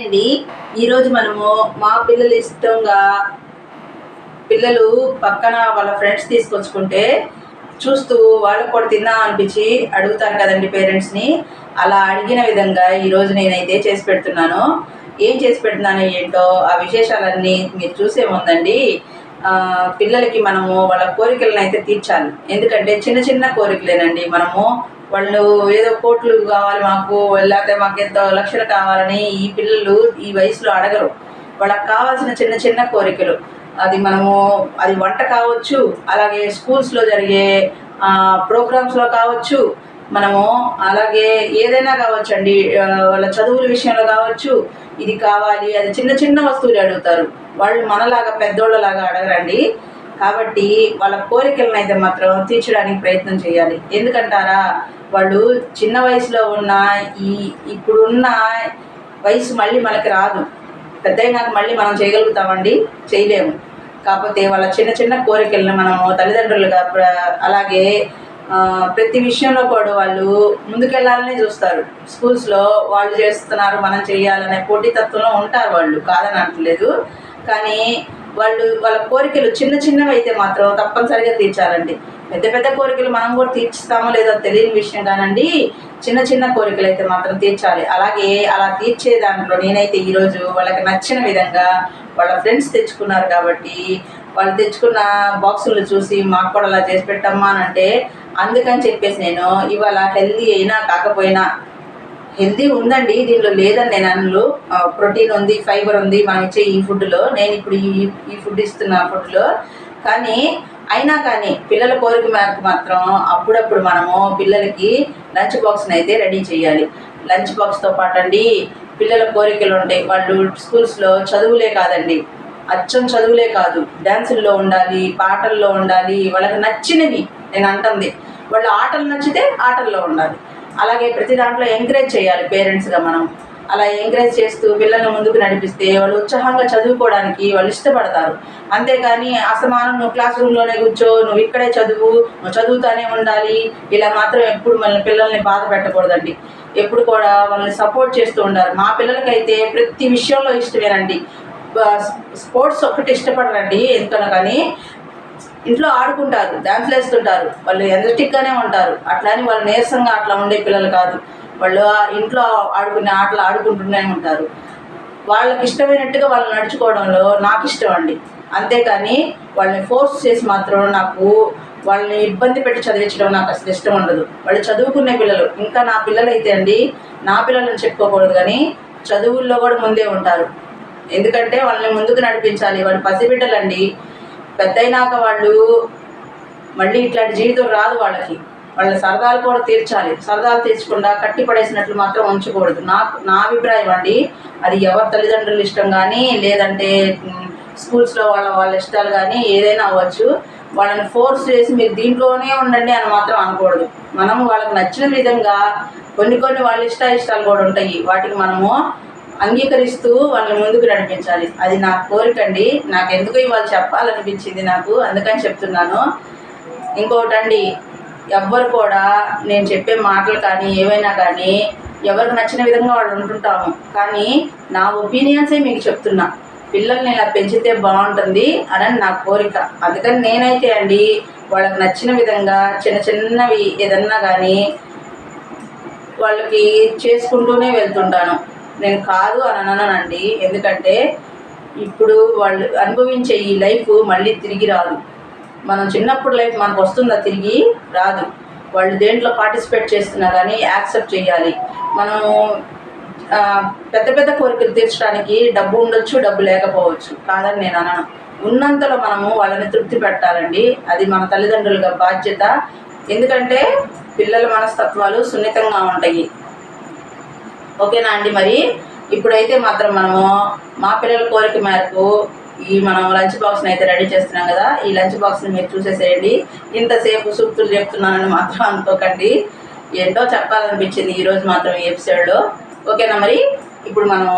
అండి ఈరోజు మనము మా పిల్లలు ఇష్టంగా పిల్లలు పక్కన వాళ్ళ ఫ్రెండ్స్ తీసుకొచ్చుకుంటే చూస్తూ వాళ్ళకు కూడా తిందాం అనిపించి అడుగుతారు కదండి పేరెంట్స్ని. అలా అడిగిన విధంగా ఈరోజు నేనైతే చేసి పెడుతున్నాను. ఏం చేసి పెడుతున్నాను ఏంటో ఆ విశేషాలన్నీ మీరు చూసే ఉందండి పిల్లలకి మనము వాళ్ళ కోరికలను అయితే తీర్చాలి. ఎందుకంటే చిన్న చిన్న కోరికలేనండి. మనము వాళ్ళు ఏదో కోట్లు కావాలి మాకు లేకపోతే మాకు ఎంతో లక్షలు కావాలని ఈ పిల్లలు ఈ వయసులో అడగరు. వాళ్ళకి కావాల్సిన చిన్న చిన్న కోరికలు. అది మనము అది వంట కావచ్చు అలాగే స్కూల్స్లో జరిగే ప్రోగ్రామ్స్లో కావచ్చు మనము అలాగే ఏదైనా కావచ్చు అండి వాళ్ళ చదువుల విషయంలో కావచ్చు ఇది కావాలి అది చిన్న చిన్న వస్తువులు అడుగుతారు. వాళ్ళు మనలాగా పెద్దోళ్ళలాగా అడగరండి. కాబట్టి వాళ్ళ కోరికలను అయితే మాత్రం తీర్చడానికి ప్రయత్నం చేయాలి. ఎందుకంటారా? వాళ్ళు చిన్న వయసులో ఉన్న ఈ ఇప్పుడున్న వయసు మళ్ళీ మనకి రాదు. పెద్ద అయినాక మళ్ళీ మనం చేయగలుగుతామండి? చేయలేము. కాకపోతే వాళ్ళ చిన్న చిన్న కోరికలను మనము తల్లిదండ్రులుగా అలాగే ప్రతి విషయంలో కూడా వాళ్ళు ముందుకెళ్ళాలనే చూస్తారు. స్కూల్స్లో వాళ్ళు చేస్తున్నారు మనం చేయాలనే పోటీతత్వంలో ఉంటారు వాళ్ళు. కాదని అంటలేదు కానీ వాళ్ళు వాళ్ళ కోరికలు చిన్న చిన్నవి అయితే మాత్రం తప్పనిసరిగా తీర్చాలండి. పెద్ద పెద్ద కోరికలు మనం కూడా తీర్చుతామో లేదో తెలియని విషయం కానండి చిన్న చిన్న కోరికలు అయితే మాత్రం తీర్చాలి. అలాగే అలా తీర్చే దాంట్లో నేనైతే ఈరోజు వాళ్ళకి నచ్చిన విధంగా వాళ్ళ ఫ్రెండ్స్ తెచ్చుకున్నారు కాబట్టి వాళ్ళు తెచ్చుకున్న బాక్సులు చూసి మాకు కూడా అలా చేసి పెట్టమ్మా అని అంటే అందుకని చెప్పేసి నేను ఇవాళ హెల్దీ అయినా కాకపోయినా హెల్దీ ఉందండి దీనిలో లేదని నేను అనలు ప్రోటీన్ ఉంది ఫైబర్ ఉంది మనం ఇచ్చే ఈ ఫుడ్లో. నేను ఇప్పుడు ఈ ఈ ఫుడ్ ఇస్తున్న ఫుడ్లో. కానీ అయినా కానీ పిల్లల కోరిక మేరకు మాత్రం అప్పుడప్పుడు మనము పిల్లలకి లంచ్ బాక్స్ని అయితే రెడీ చేయాలి. లంచ్ బాక్స్తో పాటండి పిల్లల కోరికలు ఉంటాయి వాళ్ళు స్కూల్స్లో చదువులే కాదండి. అచ్చం చదువులే కాదు. డ్యాన్సుల్లో ఉండాలి పాటల్లో ఉండాలి వాళ్ళకి నచ్చినవి. నేను అంటుంది. వాళ్ళు ఆటలు నచ్చితే ఆటల్లో ఉండాలి. అలాగే ప్రతి దాంట్లో ఎంకరేజ్ చేయాలి పేరెంట్స్గా మనం. అలా ఎంకరేజ్ చేస్తూ పిల్లల్ని ముందుకు నడిపిస్తే వాళ్ళు ఉత్సాహంగా చదువుకోవడానికి వాళ్ళు ఇష్టపడతారు. అంతేకాని అసమానం నువ్వు క్లాస్ రూమ్లోనే కూర్చో నువ్వు ఇక్కడే చదువు నువ్వు చదువుతూనే ఉండాలి. ఇలా మాత్రం ఎప్పుడు మన పిల్లల్ని బాధ పెట్టకూడదండి. ఎప్పుడు కూడా వాళ్ళని సపోర్ట్ చేస్తూ ఉండాలి. మా పిల్లలకైతే ప్రతి విషయంలో ఇష్టమేనండి. స్పోర్ట్స్ ఒక్కటి ఇష్టపడరండి. ఎంతనో కానీ ఇంట్లో ఆడుకుంటారు డ్యాన్స్లు వేస్తుంటారు. వాళ్ళు ఎనర్జెటిక్గానే ఉంటారు. అట్లా అని వాళ్ళు నీరసంగా అట్లా ఉండే పిల్లలు కాదు. వాళ్ళు ఇంట్లో ఆడుకునే ఆటలు ఆడుకుంటూనే ఉంటారు. వాళ్ళకి ఇష్టమైనట్టుగా వాళ్ళు నడుచుకోవడంలో నాకు ఇష్టం అండి. అంతేకాని వాళ్ళని ఫోర్స్ చేసి మాత్రం నాకు వాళ్ళని ఇబ్బంది పెట్టి చదివించడం నాకు అసలు ఇష్టం ఉండదు. వాళ్ళు చదువుకునే పిల్లలు ఇంకా నా పిల్లలు అయితే అండి నా పిల్లలను చెప్పుకోకూడదు కానీ చదువుల్లో కూడా ముందే ఉంటారు. ఎందుకంటే వాళ్ళని ముందుకు నడిపించాలి. వాళ్ళు పసిబిడ్డలండి. పెద్దయినాక వాళ్ళు మళ్ళీ ఇట్లాంటి జీవితం రాదు వాళ్ళకి. వాళ్ళ సరదాలు కూడా తీర్చాలి. సరదాలు తీర్చకుండా కట్టి పడేసినట్లు మాత్రం ఉంచకూడదు. నాకు నా అభిప్రాయం అండి అది ఎవరి తల్లిదండ్రుల ఇష్టం కానీ లేదంటే స్కూల్స్లో వాళ్ళ వాళ్ళ ఇష్టాలు కానీ ఏదైనా అవ్వచ్చు. వాళ్ళని ఫోర్స్ చేసి మీరు దీంట్లోనే ఉండండి అని మాత్రం అనకూడదు. మనం వాళ్ళకి నచ్చిన విధంగా కొన్ని కొన్ని వాళ్ళ ఇష్ట ఇష్టాలు కూడా ఉంటాయి. వాటికి మనము అంగీకరిస్తూ వాళ్ళని ముందుకు నడిపించాలి. అది నా కోరిక అండి. నాకు ఎందుకు ఇవాళ చెప్పాలనిపించింది నాకు అందుకని చెప్తున్నాను. ఇంకోటండి ఎవ్వరు కూడా నేను చెప్పే మాటలు కానీ ఏవైనా కానీ ఎవరికి నచ్చిన విధంగా వాళ్ళు ఉంటుంటాము. కానీ నా ఒపీనియన్సే మీకు చెప్తున్నా. పిల్లల్ని ఇలా పెంచితే బాగుంటుంది అని నా కోరిక. అందుకని నేనైతే అండి వాళ్ళకి నచ్చిన విధంగా చిన్న చిన్నవి ఏదన్నా కానీ వాళ్ళకి చేసుకుంటూనే వెళ్తుంటాను. నేను కాదు అని అననండి. ఎందుకంటే ఇప్పుడు వాళ్ళు అనుభవించే ఈ లైఫ్ మళ్ళీ తిరిగి రాదు. మనం చిన్నప్పుడు లైఫ్ మనకు వస్తుందా తిరిగి? రాదు. వాళ్ళు దేంట్లో పార్టిసిపేట్ చేస్తున్నా కానీ యాక్సెప్ట్ చేయాలి. మనము పెద్ద పెద్ద కోరికలు తీర్చడానికి డబ్బు ఉండొచ్చు డబ్బు లేకపోవచ్చు. కాదని నేను అనను. ఉన్నంతలో మనము వాళ్ళని తృప్తి పెట్టాలండి. అది మన తల్లిదండ్రులుగా బాధ్యత. ఎందుకంటే పిల్లల మనస్తత్వాలు సున్నితంగా ఉంటాయి. ఓకేనా అండి మరి? ఇప్పుడైతే మాత్రం మనము మా పిల్లల కోరిక మేరకు ఈ మనం లంచ్ బాక్స్ని అయితే రెడీ చేస్తున్నాం కదా ఈ లంచ్ బాక్స్ని మీరు చూసేసేయండి. ఇంతసేపు సూక్తులు చెప్తున్నానని మాత్రం అనుకోకండి. ఏంటో చెప్పాలనిపించింది ఈరోజు మాత్రం ఈ ఎపిసోడ్లో ఓకేనా మరి? ఇప్పుడు మనం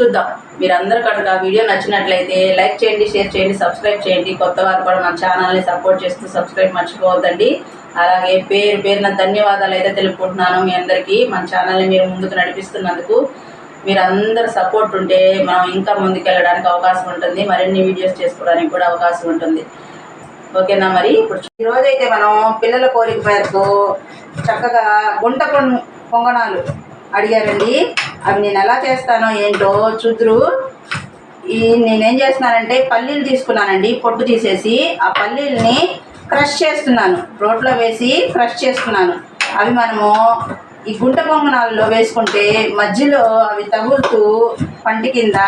చూద్దాం. మీరందరూ కనుక వీడియో నచ్చినట్లయితే లైక్ చేయండి షేర్ చేయండి సబ్స్క్రైబ్ చేయండి. కొత్త వారు కూడా మన ఛానల్ని సపోర్ట్ చేస్తూ సబ్స్క్రైబ్ మర్చిపోవద్దండి. అలాగే పేరు పేరున ధన్యవాదాలు అయితే తెలుపుకుంటున్నాను మీ అందరికీ. మన ఛానల్ని మీరు ముందుకు నడిపిస్తున్నందుకు. మీరు అందరు సపోర్ట్ ఉంటే మనం ఇంకా ముందుకెళ్ళడానికి అవకాశం ఉంటుంది. మరిన్ని వీడియోస్ చేసుకోవడానికి కూడా అవకాశం ఉంటుంది. ఓకేనా మరి? ఇప్పుడు ఈరోజైతే మనం పిల్లల కోరిక మేరకు చక్కగా గుంట కొంగణాలు పొంగనాలు అడిగారండి. అవి నేను ఎలా చేస్తానో ఏంటో చూద్దరు. ఈ నేనేం చేస్తున్నానంటే పల్లీలు తీసుకున్నానండి. పొట్టు తీసేసి ఆ పల్లీల్ని క్రష్ చేస్తున్నాను. రోట్లో వేసి క్రష్ చేస్తున్నాను. అవి మనము ఈ గుంట పొంగనాలలో వేసుకుంటే మధ్యలో అవి తగులుతూ పంటి కింద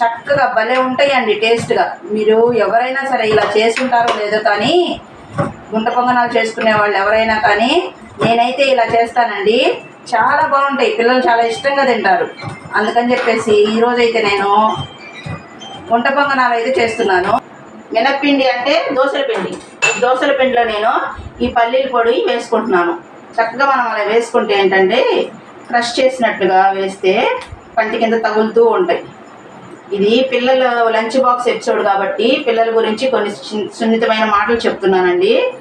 చక్కగా భలే ఉంటాయండి టేస్ట్గా. మీరు ఎవరైనా సరే ఇలా చేసుకుంటారో లేదో కానీ గుంట పొంగనాలు చేసుకునే వాళ్ళు ఎవరైనా కానీ నేనైతే ఇలా చేస్తానండి. చాలా బాగుంటాయి. పిల్లలు చాలా ఇష్టంగా తింటారు. అందుకని చెప్పేసి ఈరోజైతే నేను గుంట పొంగనాలు అయితే చేస్తున్నాను. మినప్పిండి అంటే దోసల పిండి. దోశల దోసల పిండిలో నేను ఈ పల్లీల పొడి వేసుకుంటున్నాను. చక్కగా మనం అలా వేసుకుంటే ఏంటంటే క్రష్ చేసినట్లుగా వేస్తే పంటి కింద తగులుతూ ఉంటాయి. ఇది పిల్లల లంచ్ బాక్స్ ఎపిసోడ్ కాబట్టి పిల్లల గురించి కొన్ని సున్నితమైన మాటలు చెప్తున్నానండి.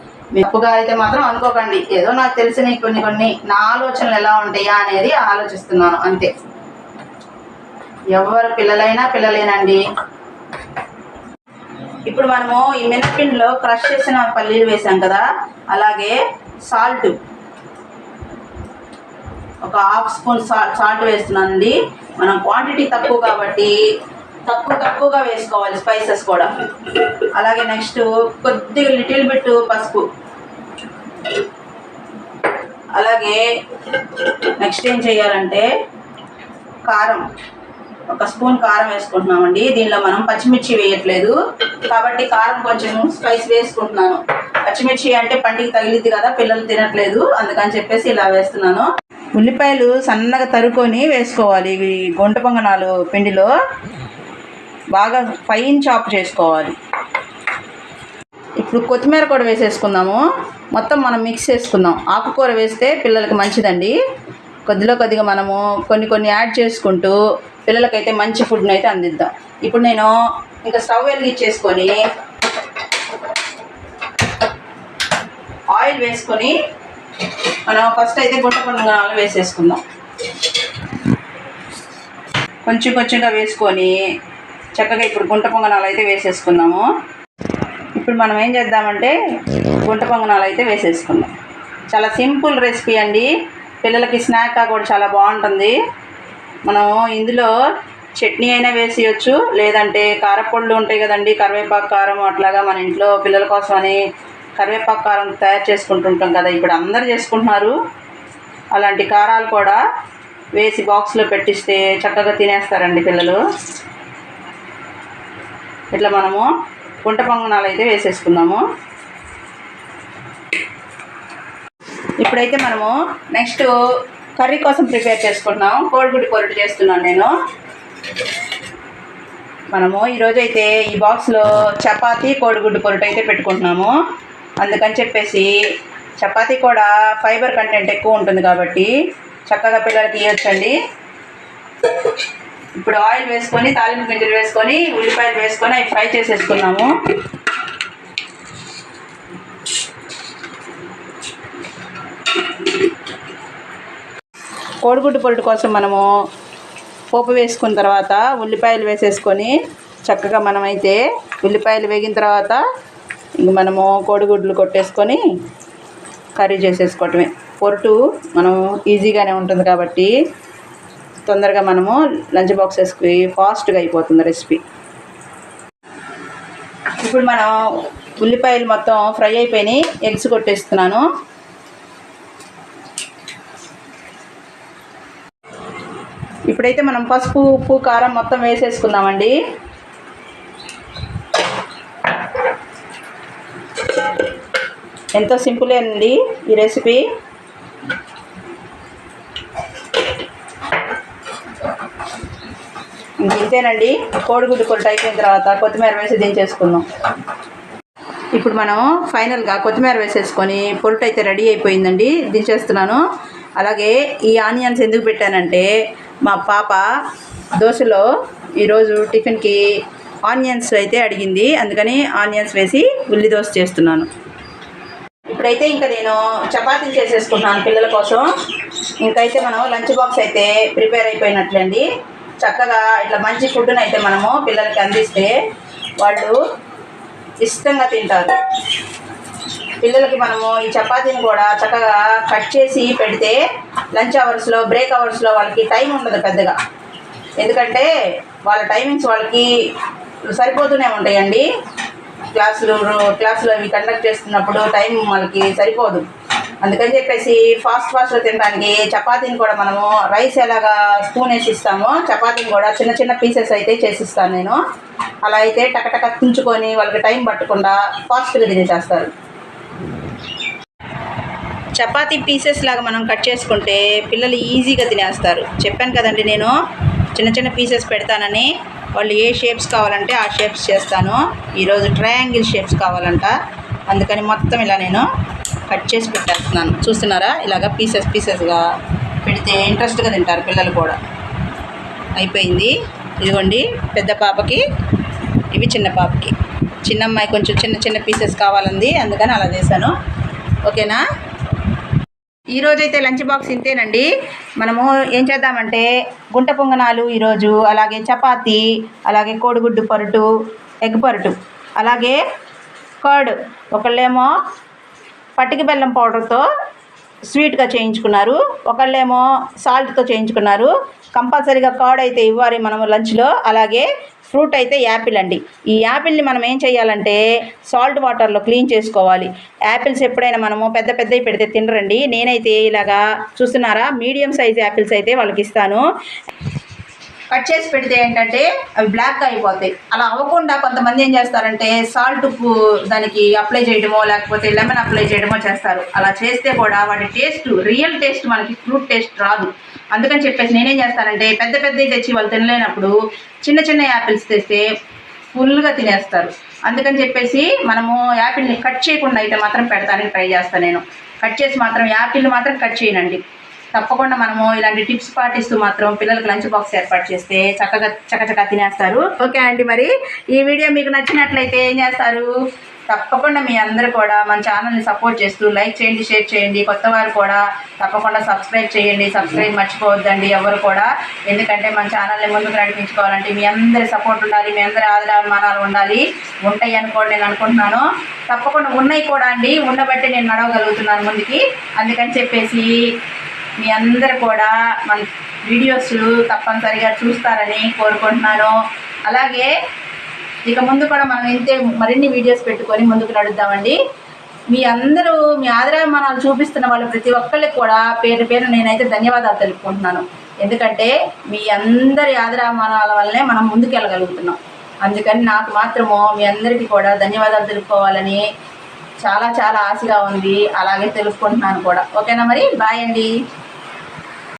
తప్పుగా అయితే మాత్రం అనుకోకండి. ఏదో నాకు తెలిసిన కొన్ని కొన్ని నా ఆలోచనలు ఎలా ఉంటాయా అనేది ఆలోచిస్తున్నాను. అంతే. ఎవరు పిల్లలైనా పిల్లలేనండి. ఇప్పుడు మనము ఈ మినపిండిలో క్రష్ చేసిన పల్లీలు వేసాం కదా అలాగే సాల్ట్. ఒక హాఫ్ స్పూన్ సాల్ట్ సాల్ట్ వేస్తున్నానండి. మనం క్వాంటిటీ తక్కువ కాబట్టి తక్కువ తక్కువగా వేసుకోవాలి స్పైసెస్ కూడా. అలాగే నెక్స్ట్ కొద్దిగా లిటిల్ బిట్ పసుపు. అలాగే నెక్స్ట్ ఏం చేయాలంటే కారం. ఒక స్పూన్ కారం వేసుకుంటున్నామండి. దీనిలో మనం పచ్చిమిర్చి వేయట్లేదు. కాబట్టి కారం కొంచెం స్పైస్ వేసుకుంటున్నాను. పచ్చిమిర్చి అంటే పంటికి తగిలిద్ది కదా పిల్లలు తినట్లేదు. అందుకని చెప్పేసి ఇలా వేస్తున్నాను. ఉల్లిపాయలు సన్నగా తరుకొని వేసుకోవాలి. ఇవి గుంట పొంగనాలు పిండిలో బాగా ఫైన్ చాప్ చేసుకోవాలి. ఇప్పుడు కొత్తిమీర కూడా వేసేసుకుందాము. మొత్తం మనం మిక్స్ చేసుకుందాం. ఆకుకూర వేస్తే పిల్లలకి మంచిదండి. కొద్దిలో కొద్దిగా మనము కొన్ని కొన్ని యాడ్ చేసుకుంటూ పిల్లలకైతే మంచి ఫుడ్ని అయితే అందిద్దాం. ఇప్పుడు నేను ఇంకా స్టవ్ వెలిగించేసుకొని ఆయిల్ వేసుకొని మనం ఫస్ట్ అయితే గుంట పొంగనాలు వేసేసుకుందాం. కొంచెం కొంచెంగా వేసుకొని చక్కగా ఇప్పుడు గుంట పొంగనాలు అయితే వేసేసుకుందాము ఇప్పుడు మనం ఏం చేద్దామంటే గుంట పొంగనాలు అయితే వేసేసుకుందాం. చాలా సింపుల్ రెసిపీ అండి. పిల్లలకి స్నాక్గా కూడా చాలా బాగుంటుంది. మనం ఇందులో చట్నీ అయినా వేసేయచ్చు. లేదంటే కారపళ్ళు ఉంటాయి కదండి కరివేపాకు కారం అట్లాగా మన ఇంట్లో పిల్లల కోసం అని కరివేపాకు కారం తయారు చేసుకుంటుంటాం కదా. ఇప్పుడు అందరు చేసుకుంటున్నారు. అలాంటి కారాలు కూడా వేసి బాక్స్లో పెట్టిస్తే చక్కగా తినేస్తారండి పిల్లలు. ఇట్లా మనము గుంట పొంగనాలు అయితే వేసేసుకుందాము. ఇప్పుడైతే మనము నెక్స్ట్ కర్రీ కోసం ప్రిపేర్ చేసుకుంటున్నాం. కోడిగుడ్డు పొరటు చేస్తున్నాను నేను. మనము ఈరోజైతే ఈ బాక్స్లో చపాతి కోడిగుడ్డు పొరుటు అయితే పెట్టుకుంటున్నాము. అందుకని చెప్పేసి చపాతీ కూడా ఫైబర్ కంటెంట్ ఎక్కువ ఉంటుంది కాబట్టి చక్కగా పిల్లలకి ఇవ్వచ్చండి ఇప్పుడు ఆయిల్ వేసుకొని తాలింపు గింజలు వేసుకొని ఉల్లిపాయలు వేసుకొని అవి ఫ్రై చేసేసుకున్నాము. కోడిగుడ్డు పొరుటు కోసం మనము పోపు వేసుకున్న తర్వాత ఉల్లిపాయలు వేసేసుకొని చక్కగా మనమైతే ఉల్లిపాయలు వేగిన తర్వాత ఇంక మనము కోడిగుడ్లు కొట్టేసుకొని కర్రీ చేసేసుకోవటమే. పొరుటు మనం ఈజీగానే ఉంటుంది కాబట్టి తొందరగా మనము లంచ్ బాక్సెస్కి ఫాస్ట్గా అయిపోతుంది రెసిపీ. ఇప్పుడు మనం ఉల్లిపాయలు మొత్తం ఫ్రై అయిపోయినాయి ఎగ్స్ కొట్టేస్తున్నాను. ఇప్పుడైతే మనం పసుపు ఉప్పు కారం మొత్తం వేసేసుకుందామండి. ఎంతో సింపులే అండి ఈ రెసిపీ. ఇంతేనండి కోడిగుడ్డు కొట్టు అయిపోయిన తర్వాత కొత్తిమీర వేసి దించేసుకుందాం. ఇప్పుడు మనం ఫైనల్గా కొత్తిమీర వేసేసుకొని పొరుటు అయితే రెడీ అయిపోయిందండి దించేస్తున్నాను. అలాగే ఈ ఆనియన్స్ ఎందుకు పెట్టానంటే మా పాప దోశలో ఈరోజు టిఫిన్కి ఆనియన్స్ అయితే అడిగింది. అందుకని ఆనియన్స్ వేసి ఉల్లి దోశ చేస్తున్నాను. ఇప్పుడైతే ఇంకా నేను చపాతీలు చేసేసుకుంటున్నాను పిల్లల కోసం. ఇంకైతే మనం లంచ్ బాక్స్ అయితే ప్రిపేర్ అయిపోయినట్లండి. చక్కగా ఇట్లా మంచి ఫుడ్ని అయితే మనము పిల్లలకి అందిస్తే వాళ్ళు ఇష్టంగా తింటారు. పిల్లలకి మనము ఈ చపాతీని కూడా చక్కగా కట్ చేసి పెడితే లంచ్ అవర్స్లో బ్రేక్ అవర్స్లో వాళ్ళకి టైం ఉండదు పెద్దగా. ఎందుకంటే వాళ్ళ టైమింగ్స్ వాళ్ళకి సరిపోతూనే ఉంటాయండి. క్లాసులు క్లాసులు అవి కండక్ట్ చేస్తున్నప్పుడు టైం వాళ్ళకి సరిపోదు. అందుకని చెప్పేసి ఫాస్ట్ ఫాస్ట్గా తినడానికి చపాతీని కూడా మనము రైస్ ఎలాగా స్పూన్ వేసి ఇస్తామో చపాతీని కూడా చిన్న చిన్న పీసెస్ అయితే చేసిస్తాను నేను. అలా అయితే టకటక తుంచుకొని వాళ్ళకి టైం పట్టకుండా ఫాస్ట్గా తినేసేస్తారు. చపాతీ పీసెస్ లాగా మనం కట్ చేసుకుంటే పిల్లలు ఈజీగా తినేస్తారు. చెప్పాను కదండి నేను చిన్న చిన్న పీసెస్ పెడతానని. వాళ్ళు ఏ షేప్స్ కావాలంటే ఆ షేప్స్ చేస్తాను. ఈరోజు ట్రయాంగిల్ షేప్స్ కావాలంట. అందుకని మొత్తం ఇలా నేను కట్ చేసి పెట్టేస్తున్నాను. చూస్తున్నారా? ఇలాగ పీసెస్ పీసెస్గా పెడితే ఇంట్రెస్ట్గా తింటారు పిల్లలు కూడా. అయిపోయింది. ఇదిగోండి పెద్ద పాపకి ఇవి చిన్న పాపకి. చిన్న అమ్మాయి కొంచెం చిన్న చిన్న పీసెస్ కావాలంది అందుకని అలా చేశాను. ఓకేనా? ఈరోజు అయితే లంచ్ బాక్స్ ఇంతేనండి. మనము ఏం చేద్దామంటే గుంట పొంగనాలు ఈరోజు అలాగే చపాతి అలాగే కోడిగుడ్డు పరుటు ఎగ్ పరుటు అలాగే కర్డ్ ఒకళ్ళేమో పట్టిక బెల్లం పౌడర్తో స్వీట్గా చేయించుకున్నారు. ఒకళ్ళేమో సాల్ట్తో చేయించుకున్నారు. కంపల్సరీగా కర్డ్ అయితే ఇవ్వాలి మనము లంచ్లో. అలాగే ఫ్రూట్ అయితే యాపిల్ అండి. ఈ యాపిల్ని మనం ఏం చేయాలంటే సాల్ట్ వాటర్లో క్లీన్ చేసుకోవాలి. యాపిల్స్ ఎప్పుడైనా మనము పెద్ద పెద్దవి పెడితే తినరండి. నేనైతే ఇలాగా చూస్తున్నారా? మీడియం సైజ్ యాపిల్స్ అయితే వాళ్ళకి ఇస్తాను. కట్ చేసి పెడితే ఏంటంటే అవి బ్లాక్గా అయిపోతాయి. అలా అవ్వకుండా కొంతమంది ఏం చేస్తారంటే సాల్ట్ ఉప్పు దానికి అప్లై చేయడమో లేకపోతే లెమన్ అప్లై చేయడమో చేస్తారు. అలా చేస్తే కూడా వాటి టేస్ట్ రియల్ టేస్ట్ మనకి ఫ్రూట్ టేస్ట్ రాదు. అందుకని చెప్పేసి నేనేం చేస్తానంటే పెద్ద పెద్దవి తెచ్చి వాళ్ళు తినలేనప్పుడు చిన్న చిన్న యాపిల్స్ తెస్తే ఫుల్గా తినేస్తారు. అందుకని చెప్పేసి మనము యాపిల్ని కట్ చేయకుండా అయితే మాత్రం పెడతానికి ట్రై చేస్తాను నేను. కట్ చేసి మాత్రం యాపిల్ మాత్రం కట్ చేయనండి. తప్పకుండా మనము ఇలాంటి టిప్స్ పాటిస్తూ మాత్రం పిల్లలకు లంచ్ బాక్స్ ఏర్పాటు చేస్తే చక్కగా చక్కచక్క తినేస్తారు. ఓకే అండి మరి ఈ వీడియో మీకు నచ్చినట్లయితే ఏం చేస్తారు? తప్పకుండా మీ అందరూ కూడా మన ఛానల్ని సపోర్ట్ చేస్తూ లైక్ చేయండి షేర్ చేయండి. కొత్త వారు కూడా తప్పకుండా సబ్స్క్రైబ్ చేయండి. సబ్స్క్రైబ్ మర్చిపోవద్దండి ఎవరు కూడా. ఎందుకంటే మన ఛానల్ని ముందుకు నడిపించుకోవాలంటే మీ అందరి సపోర్ట్ ఉండాలి మీ అందరి ఆదరాభిమానాలు ఉండాలి. ఉంటాయి అనుకోండి నేను అనుకుంటున్నాను. తప్పకుండా ఉన్నాయి కూడా అండి. ఉండబట్టి నేను నడవగలుగుతున్నాను ముందుకి. అందుకని చెప్పేసి మీ అందరు కూడా మన వీడియోస్ తప్పనిసరిగా చూస్తారని కోరుకుంటున్నాను. అలాగే ఇక ముందు కూడా మనం ఇంతే మరిన్ని వీడియోస్ పెట్టుకొని ముందుకు నడుద్దామండి. మీ అందరూ మీ ఆదరాభిమానాలు చూపిస్తున్న వాళ్ళు ప్రతి ఒక్కరికి కూడా పేరు పేరు నేనైతే ధన్యవాదాలు తెలుపుకుంటున్నాను. ఎందుకంటే మీ అందరి ఆదరాభిమానాల వల్లనే మనం ముందుకెళ్ళగలుగుతున్నాం అందుకని నాకు మాత్రము మీ అందరికీ కూడా ధన్యవాదాలు తెలుపుకోవాలని చాలా చాలా ఆశగా ఉంది. అలాగే తెలుసుకుంటున్నాను కూడా. ఓకేనా మరి? బాయ్ అండి.